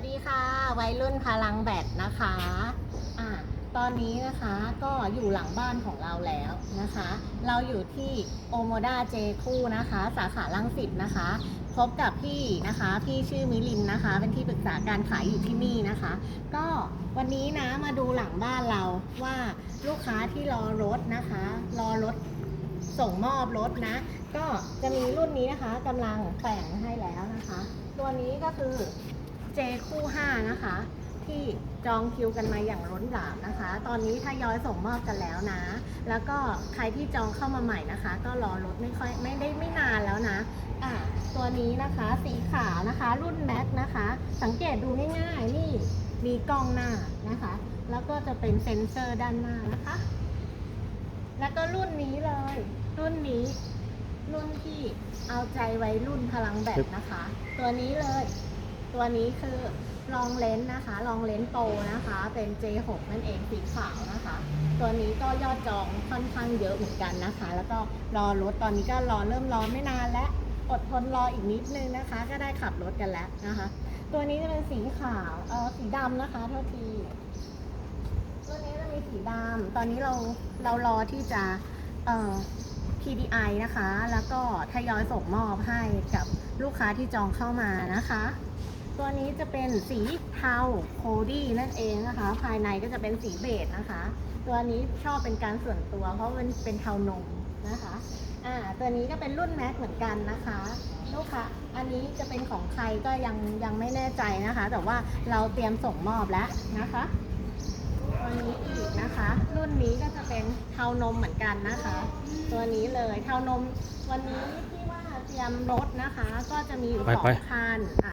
วัสดีค่ะ วัยรุ่นพลังแบตนะคะอ่าตอนนี้นะคะก็อยู่หลังบ้านของเราแล้วนะคะ เราอยู่ที่โอโมดาเจคู่นะคะ สาขาลังสิตนะคะ พบกับพี่นะคะ พี่ชื่อมิลินนะคะ เป็นที่ปรึกษาการขายอยู่ที่นี่นะคะ ก็วันนี้นะมาดูหลังบ้านเราว่าลูกค้าที่รอรถนะคะ รอรถส่งมอบรถนะ ก็จะมีรุ่นนี้นะคะกำลังแต่งให้แล้วนะคะ ตัวนี้ก็คือ J คู่ 5 นะคะ ที่จองคิวกันมาอย่างล้นหลามนะคะ ตอนนี้ทยอยส่งมอบกันแล้วนะ แล้วก็ใครที่จองเข้ามาใหม่นะคะ ก็รอรถไม่ค่อยไม่ได้ไม่นานแล้วนะอะตัวนี้นะคะสีขาวนะคะ รุ่นแม็กนะคะ สังเกตดูง่ายๆนี่มีกล้องหน้านะคะ แล้วก็จะเป็นเซ็นเซอร์ด้านหน้านะคะ แล้วก็รุ่นนี้เลย รุ่นนี้ รุ่นที่เอาใจไว้รุ่นพลังแบตนะคะ ตัวนี้เลย ตัวนี้คือลองเลนส์นะคะ ลองเลนส์โตนะคะ เป็น J6 นั่นเองสีขาวนะคะ ตัวนี้ก็ยอดจองค่อนข้างเยอะเหมือนกันนะคะ แล้วก็รอรถตอนนี้ก็รอเริ่มรอไม่นานแล้วอดทนรออีกนิดนึงนะคะ ก็ได้ขับรถกันแล้วนะคะ ตัวนี้จะเป็นสีขาวเออสีดำนะคะเท่าทีตัวนี้จะมีสีดำตอนนี้เราเรารอที่จะเอ่อ PDI นะคะ แล้วก็ทยอยส่งมอบให้กับลูกค้าที่จองเข้ามานะคะ ตัวนี้จะเป็นสีเทาโคดี้นั่นเองนะคะ ภายในก็จะเป็นสีเบจนะคะ ตัวนี้ชอบเป็นการส่วนตัว เพราะมันเป็นเทานมนะคะอ่าตัวนี้ก็เป็นรุ่นแม็กเหมือนกันนะคะลูกค้าอันนี้จะเป็นของใครก็ยังยังไม่แน่ใจนะคะ แต่ว่าเราเตรียมส่งมอบแล้วนะคะตัวนี้อีกนะคะ รุ่นนี้ก็จะเป็นเทานมเหมือนกันนะคะ ตัวนี้เลยเทานมวันนี้ที่ว่าเตรียมรถนะคะ ก็จะมีอยู่ไปสอไปงคันอะ